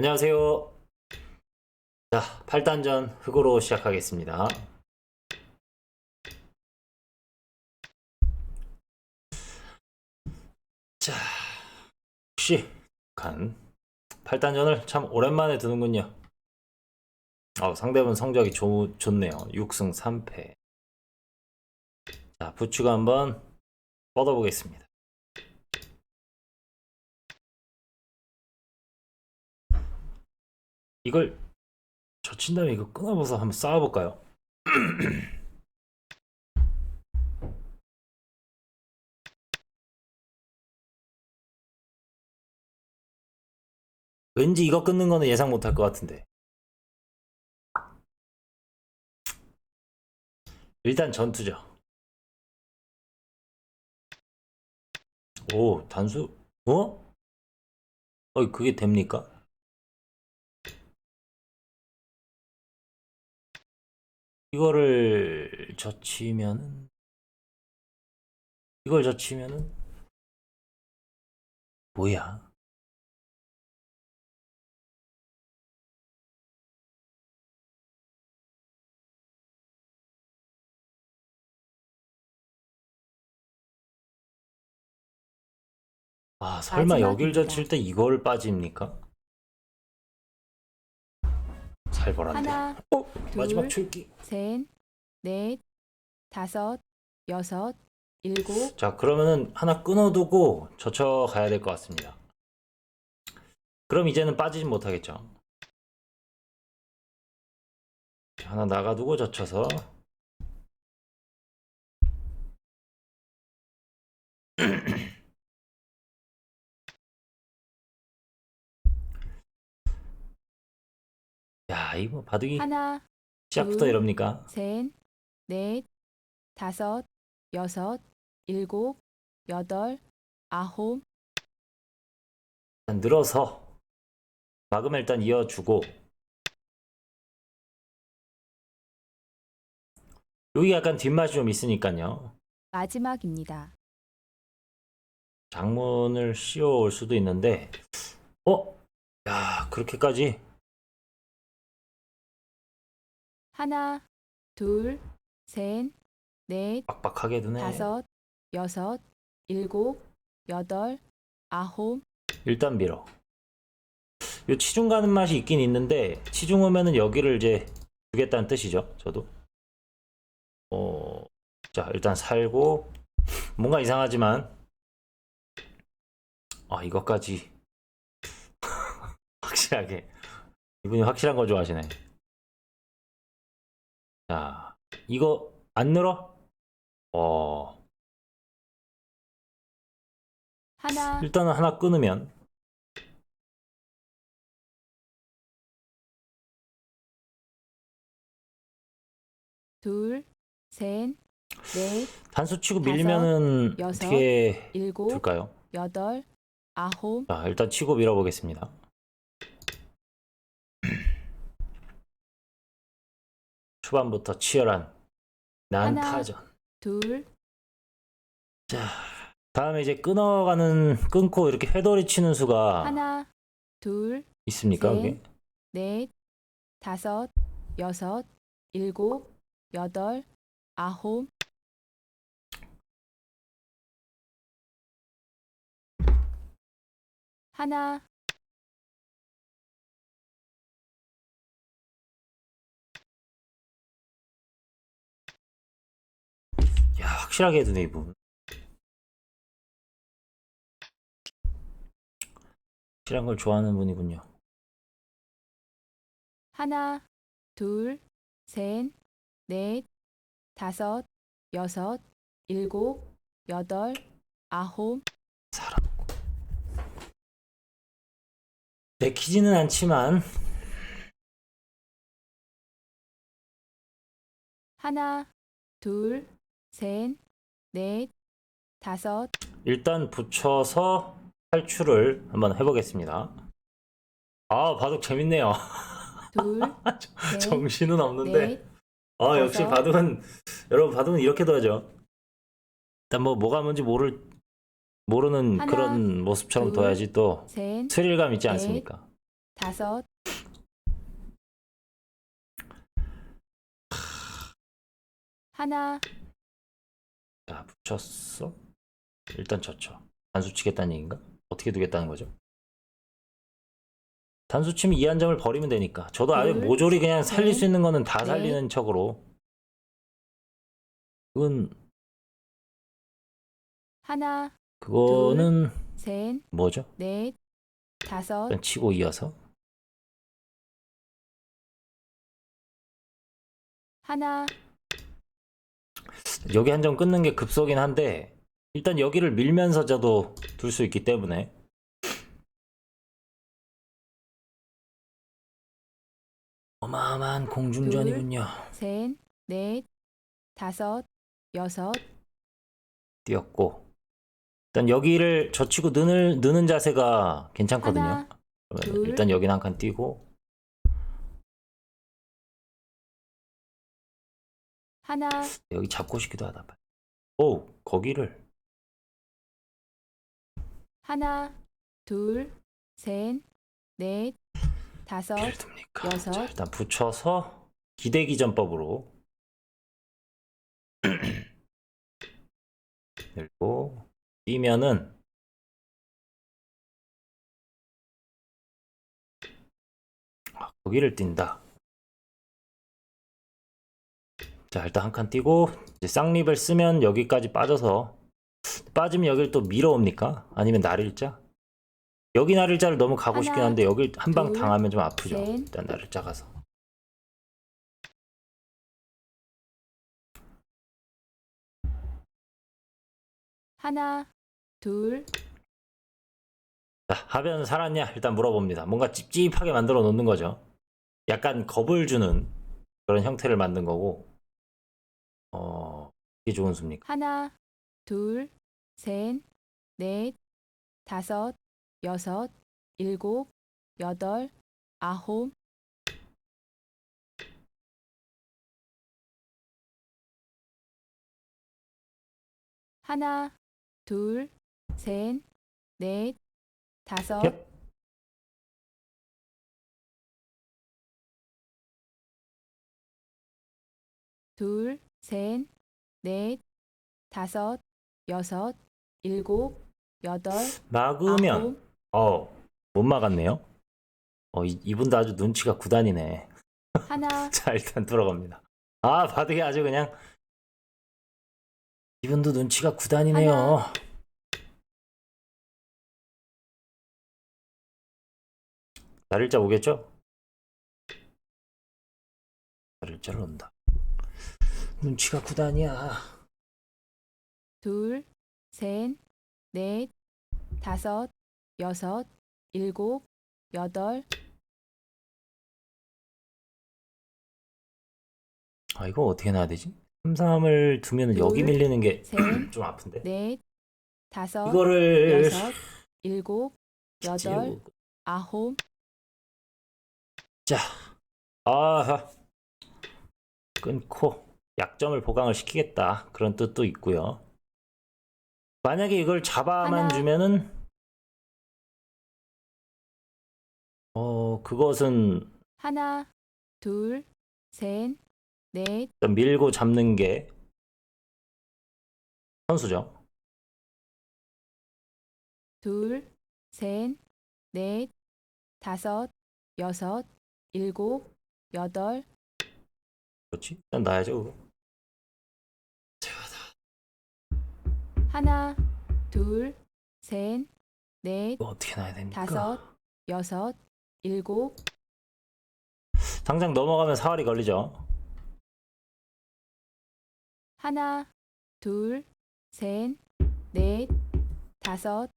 안녕하세요. 자, 8단전 흑으로 시작하겠습니다. 자, 혹시 간 8단전을 참 오랜만에 드는군요. 어, 상대분 성적이 좋, 좋네요. 6승 3패. 자, 부추가 한번 뻗어보겠습니다. 이걸 젖힌 다음에 이거 끊어봐서 한번 쌓아볼까요? 왠지 이거 끊는 거는 예상 못할 것 같은데. 일단 전투죠. 오, 단수, 어? 어, 그게 됩니까? 이거를 젖히면은 이걸 젖히면은 뭐야? 아, 설마 여길. 젖힐 때 이걸 빠집니까? 살벌한데. 하나, 어? 둘, 마지막 출기. 셋, 넷, 다섯, 여섯, 일곱, 자, 그러면은 하나 끊어두고 젖혀 가야 될 것 같습니다. 그럼 이제는 빠지진 못하겠죠. 하나 나가두고 젖혀서 야, 이거 바둑이 하나, 시작부터 둘, 이럽니까? 셋, 넷, 다섯, 여섯, 일곱, 여덟, 아홉, 일단 늘어서 막으면 일단 이어주고 여기 약간 뒷맛이 좀 있으니까요. 마지막입니다. 장문을 씌워올 수도 있는데, 어? 야, 그렇게까지? 하나, 둘, 셋, 넷, 빡빡하게 드네. 다섯, 여섯, 일곱, 여덟, 아홉, 일단 밀어. 요 치중 가는 맛이 있긴 있는데, 치중 오면은 여기를 이제 주겠다는 뜻이죠. 저도. 어, 자, 일단 살고, 뭔가 이상하지만, 아, 이것까지. 확실하게. 이분이 확실한 거 좋아하시네. 자, 이거 안 늘어? 어, 하나, 일단은 하나 끊으면, 둘, 셋, 넷, 단수 치고 다섯, 밀리면은 여섯, 어떻게 일곱, 둘까요? 여덟, 아홉, 자, 일단 치고 밀어보겠습니다. 초반부터 치열한 난타전. 둘, 자, 다음에 이제 끊어가는 끊고 이렇게 회돌이 치는 수가 하나, 둘, 있습니까? 셋, 그게? 넷, 다섯, 여섯, 일곱, 여덟, 아홉, 하나, 야, 확실하게 해두네 이분. 확실한 걸 좋아하는 분이군요. 하나, 둘, 셋, 넷, 다섯, 여섯, 일곱, 여덟, 아홉, 사람. 내키지는 않지만 하나, 둘, 셋, 넷, 다섯, 일단 붙여서 탈출을 한번 해보겠습니다. 아, 바둑 재밌네요. 둘, 셋, 정신은 없는데. 넷, 아 역시 다섯. 바둑은 여러분 바둑은 이렇게 둬야죠. 일단 뭐 뭐가 뭔지 모를 모르는 하나, 그런 모습처럼 둘, 둬야지 또 셋, 스릴감 있지 넷, 않습니까? 다섯, 하나, 자, 붙였어? 일단 쳤죠. 단수 치겠다는 얘기인가? 어떻게 두겠다는 거죠? 단수 치면 이 한 점을 버리면 되니까. 저도 아예 둘, 모조리 그냥 살릴 수 셋, 있는 거는 다 넷. 살리는 척으로. 그건, 하나, 그거는 셋, 뭐죠? 넷, 다섯, 일단 치고 이어서. 하나, 여기 한 점 끊는 게 급소긴 한데, 일단 여기를 밀면서 저도 둘 수 있기 때문에. 어마어마한 공중전이군요. 셋, 넷, 다섯, 여섯, 뛰었고 일단 여기를 젖히고 느는, 느는 자세가 괜찮거든요. 하나, 둘. 일단 여기는 한 칸 뛰고 하나, 여기 잡고 싶기도 하다. 오 거기를 하나, 둘, 셋, 넷, 다섯, 어디를 둡니까? 여섯. 자, 일단 붙여서 기대기 전법으로 그리고 뛰면은 아, 거기를 뛴다. 자 일단 한칸 뛰고 이제 쌍립을 쓰면 여기까지 빠져서 빠지면 여기를 또 밀어옵니까? 아니면 날일자? 여기 날일자를 너무 가고 싶긴 한데 여기 한방 둘, 당하면 좀 아프죠. 셋. 일단 날일자 가서 하나, 둘, 자, 하변 살았냐? 일단 물어봅니다. 뭔가 찝찝하게 만들어 놓는 거죠. 약간 겁을 주는 그런 형태를 만든 거고, 어, 이게 좋은 수입니까? 하나, 둘, 셋, 넷, 다섯, 여섯, 일곱, 여덟, 아홉, 하나, 둘, 셋, 넷, 다섯, 얍. 둘, 셋, 넷, 다섯, 여섯, 일곱, 여덟, 막으면, 아홉, 어, 못 막았네요. 어, 이, 이분도 아주 눈치가 구단이네. 하나, 자, 일단 들어갑니다. 아, 바둑이 아주 그냥, 이분도 눈치가 구단이네요. 하나. 날일자 오겠죠? 날일자를 온다. 눈치가 구단이야. 둘, 셋, 넷, 다섯, 여섯, 일곱, 여덟, 아, 이거 어떻게 놔야 되지? 3, 3을 두면 여기 둘, 밀리는 게 좀 셋, 아픈데? 넷, 다섯, 이거를 여섯, 일곱, 여덟, 찌르고. 아홉, 자, 아, 끊고 약점을 보강을 시키겠다 그런 뜻도 있고요. 만약에 이걸 잡아만 하나. 주면은 어 그것은 하나, 둘, 셋, 넷, 밀고 잡는 게 선수죠. 둘, 셋, 넷, 다섯, 여섯, 일곱, 여덟, 그렇지? 일단 놔야죠. 그거. 하나, 둘, 셋, 넷, 이거 어떻게 놔야 됩니까? 다섯, 여섯, 일곱, 당장 넘어가면 사활이 걸리죠. 하나, 둘, 셋, 넷, 다섯,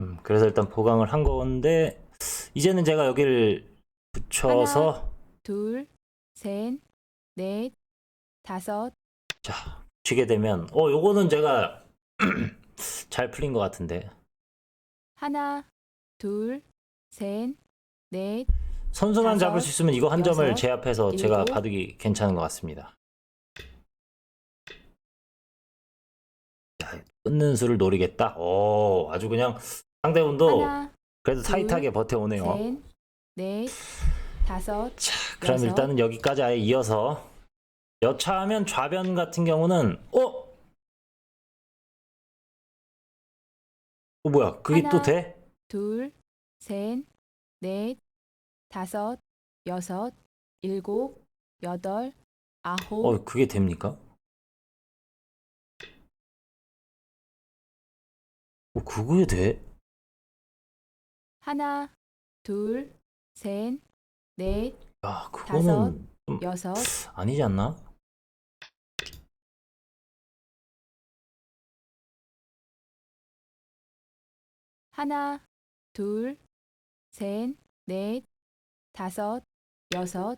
음, 그래서 일단 보강을 한 건데 이제는 제가 여기를 붙여서 둘, 셋, 넷, 다섯, 자, 치게 되면, 어, 요거는 제가 잘 풀린 것 같은데. 하나, 둘, 셋, 넷, 선수만 다섯, 잡을 수 있으면 이거 한 점을 여섯, 제압해서 제가 일곱. 바둑이 괜찮은 것 같습니다. 자, 끊는 수를 노리겠다. 오, 아주 그냥 상대분도 하나, 그래도 둘, 타이트하게 버텨오네요. 셋, 넷, 다섯, 자, 그럼 여섯. 일단은 여기까지 아예 이어서 여차하면 좌변 같은 경우는 어? 어 뭐야? 그게 또 하나. 돼? 둘, 셋, 넷, 다섯, 여섯, 일곱, 여덟, 아홉, 어, 그게 됩니까? 어, 그거에 돼? 하나, 둘, 셋, 넷, 야, 그거는 좀 여섯, 아니지 않나? 하나, 둘, 셋, 넷, 다섯, 여섯,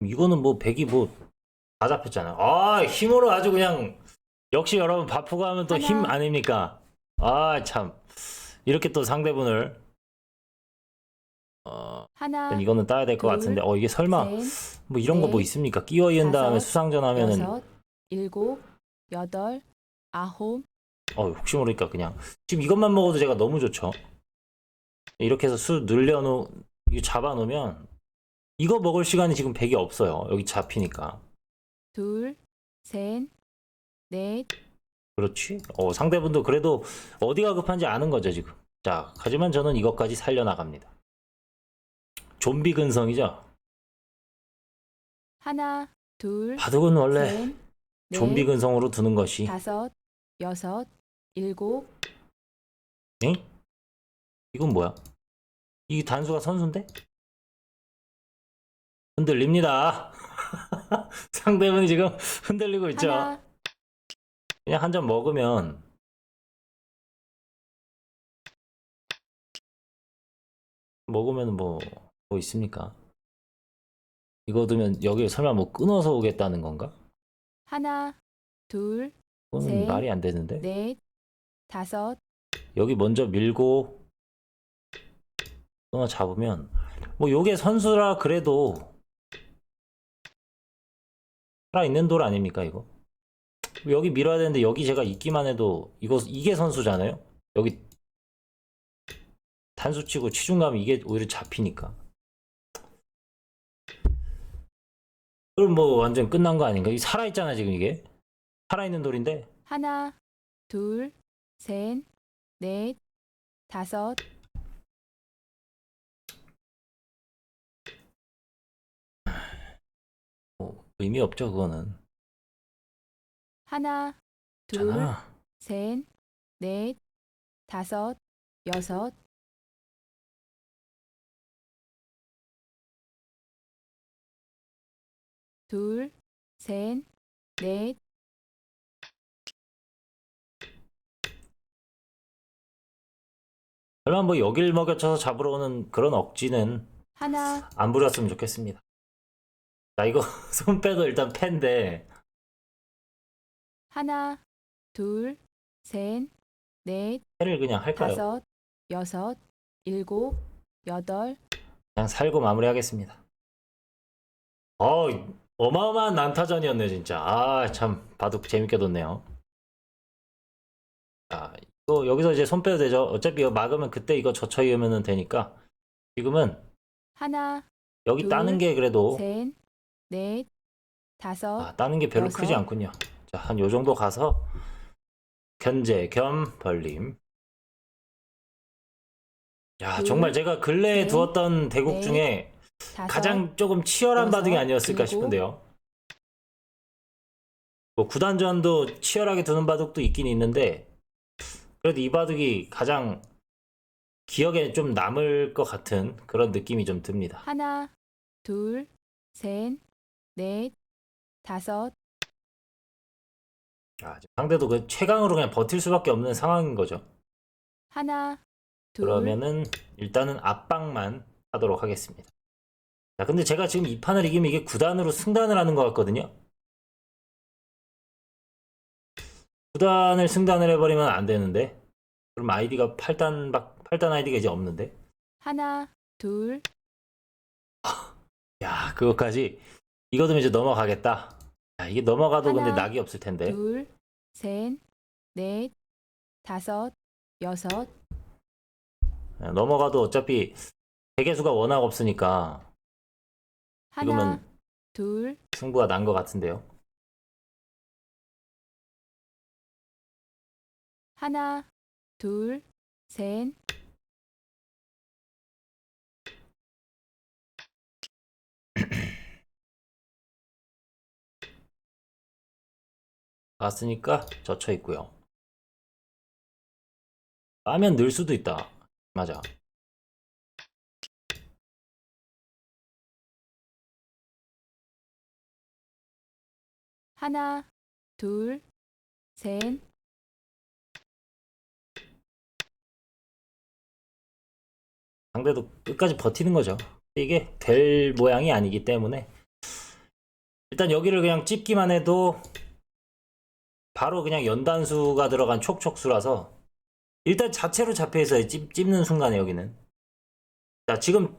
이거는 뭐 백이 뭐 다 잡혔잖아요. 아, 힘으로 아주 그냥 역시 여러분 바쁘고 하면 또 힘 하나. 아닙니까? 아, 참. 이렇게 또 상대분을 어, 하나, 이거는 따야 될 것 둘, 같은데. 어, 이게 설마 셋, 뭐 이런 거 뭐 넷, 있습니까? 끼워 이은 다음에 다섯, 수상전 하면은 여섯, 일곱, 여덟, 아홉, 어, 혹시 모르니까 그냥 지금 이것만 먹어도 제가 너무 좋죠. 이렇게 해서 수 늘려놓 이거 잡아 놓으면 이거 먹을 시간이 지금 100이 없어요. 여기 잡히니까. 둘, 셋, 넷, 그렇지? 어, 상대분도 그래도 어디가 급한지 아는 거죠, 지금. 자, 하지만 저는 이것까지 살려나갑니다. 좀비 근성이죠? 하나, 둘, 바둑은 원래 셋, 넷, 좀비 근성으로 두는 것이. 다섯, 여섯, 일곱, 응? 이건 뭐야? 이 단수가 선수인데? 흔들립니다. 상대분이 지금 흔들리고 있죠? 하나, 그냥 한 잔 먹으면 먹으면 뭐, 뭐 있습니까? 이거 두면 여기 설마 뭐 끊어서 오겠다는 건가? 하나, 둘, 그건 셋, 말이 안 되는데. 넷, 다섯, 여기 먼저 밀고 끊어 잡으면 뭐 요게 선수라 그래도 살아 있는 돌 아닙니까 이거? 여기 밀어야 되는데 여기 제가 있기만 해도 이거 이게 선수잖아요. 여기 단수 치고 치중감 이게 오히려 잡히니까. 그럼 뭐 완전 끝난 거 아닌가? 이 살아 있잖아 지금 이게 살아 있는 돌인데 하나, 둘, 셋, 넷, 다섯, 뭐 의미 없죠 그거는. 하나, 둘, 잖아. 셋, 넷, 다섯, 여섯, 둘, 셋, 넷, 설마 뭐 여길 먹여쳐서 잡으러 오는 그런 억지는 하나, 안 부렸으면 좋겠습니다. 자, 이거 손 빼도 일단 팬데 하나, 둘, 셋, 넷, 패를 그냥 할까요? 다섯, 여섯, 일곱, 여덟, 그냥 살고 마무리하겠습니다. 어, 어마어마한 난타전이었네 진짜. 아, 참 바둑 재밌게 뒀네요. 자, 이거 여기서 이제 손 빼도 되죠. 어차피 이거 막으면 그때 이거 젖혀 이으면 되니까 지금은 하나, 여기 둘, 따는 게 그래도 셋, 넷, 다섯, 아, 따는 게 별로 여섯. 크지 않군요. 자, 한 요 정도 가서 견제 겸 벌림. 야, 둘, 정말 제가 근래에 셋, 두었던 대국 넷, 중에 다섯, 가장 조금 치열한 여섯, 바둑이 아니었을까 일곱. 싶은데요. 뭐 구단전도 치열하게 두는 바둑도 있긴 있는데 그래도 이 바둑이 가장 기억에 좀 남을 것 같은 그런 느낌이 좀 듭니다. 하나, 둘, 셋, 넷, 다섯, 아, 상대도 그 최강으로 그냥 버틸 수밖에 없는 상황인 거죠. 하나, 둘, 그러면은 일단은 압박만 하도록 하겠습니다. 자, 근데 제가 지금 이 판을 이기면 이게 9단으로 승단을 하는 것 같거든요. 9단을 승단을 해버리면 안 되는데. 그럼 아이디가 8단, 8단 아이디가 이제 없는데. 하나, 둘, 야, 그것까지. 이거도 이제 넘어가겠다. 야, 이게 넘어가도 근데 하나, 낙이 없을 텐데. 둘, 셋, 넷, 다섯, 여섯, 예, 넘어가도 어차피 대개수가 워낙 없으니까 하나, 지금은 둘, 승부가 난 것 같은데요. 하나, 둘, 셋, 봤으니까 젖혀 있고요. 빠면 늘 수도 있다. 맞아. 하나, 둘, 셋, 상대도 끝까지 버티는 거죠. 이게 될 모양이 아니기 때문에 일단 여기를 그냥 찝기만 해도 바로 그냥 연단수가 들어간 촉촉수라서 일단 자체로 잡혀 있어요. 찝, 찝는 순간에 여기는. 자, 지금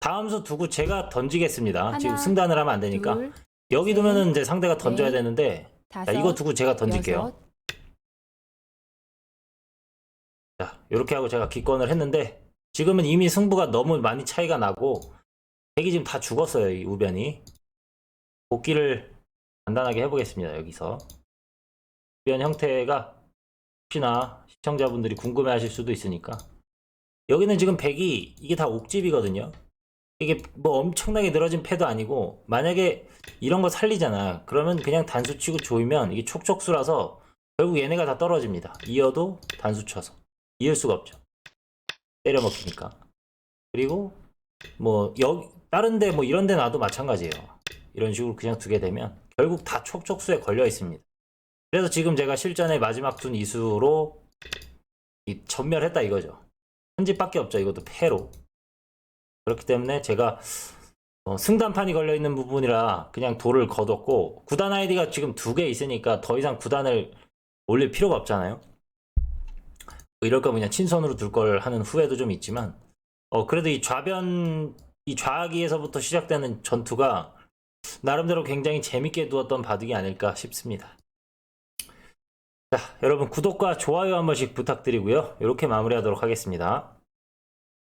다음 수 두고 제가 던지겠습니다. 하나, 지금 승단을 하면 안 되니까. 둘, 여기 셋, 두면은 이제 상대가 던져야 넷, 되는데 다섯, 자, 이거 두고 제가 던질게요. 여섯, 자, 이렇게 하고 제가 기권을 했는데 지금은 이미 승부가 너무 많이 차이가 나고 백이 지금 다 죽었어요, 이 우변이. 복귀를 간단하게 해보겠습니다, 여기서. 우변 형태가 혹시나 시청자분들이 궁금해 하실 수도 있으니까. 여기는 지금 백이 이게 다 옥집이거든요. 이게 뭐 엄청나게 늘어진 패도 아니고 만약에 이런 거 살리잖아. 그러면 그냥 단수 치고 조이면 이게 촉촉수라서 결국 얘네가 다 떨어집니다. 이어도 단수 쳐서. 이을 수가 없죠. 때려 먹히니까. 그리고 뭐 여기 다른데 뭐 이런데 놔도 마찬가지예요. 이런 식으로 그냥 두게 되면 결국 다 촉촉수에 걸려 있습니다. 그래서 지금 제가 실전에 마지막 둔 이수로 이 전멸했다 이거죠. 한 집밖에 없죠. 이것도 패로. 그렇기 때문에 제가 어, 승단판이 걸려 있는 부분이라 그냥 돌을 거뒀고 구단 아이디가 지금 두 개 있으니까 더 이상 구단을 올릴 필요가 없잖아요. 뭐 이럴 거면 그냥 친선으로 둘 걸 하는 후회도 좀 있지만 어 그래도 이 좌변 이 좌기에서부터 시작되는 전투가 나름대로 굉장히 재밌게 두었던 바둑이 아닐까 싶습니다. 자, 여러분 구독과 좋아요 한 번씩 부탁드리고요. 이렇게 마무리하도록 하겠습니다.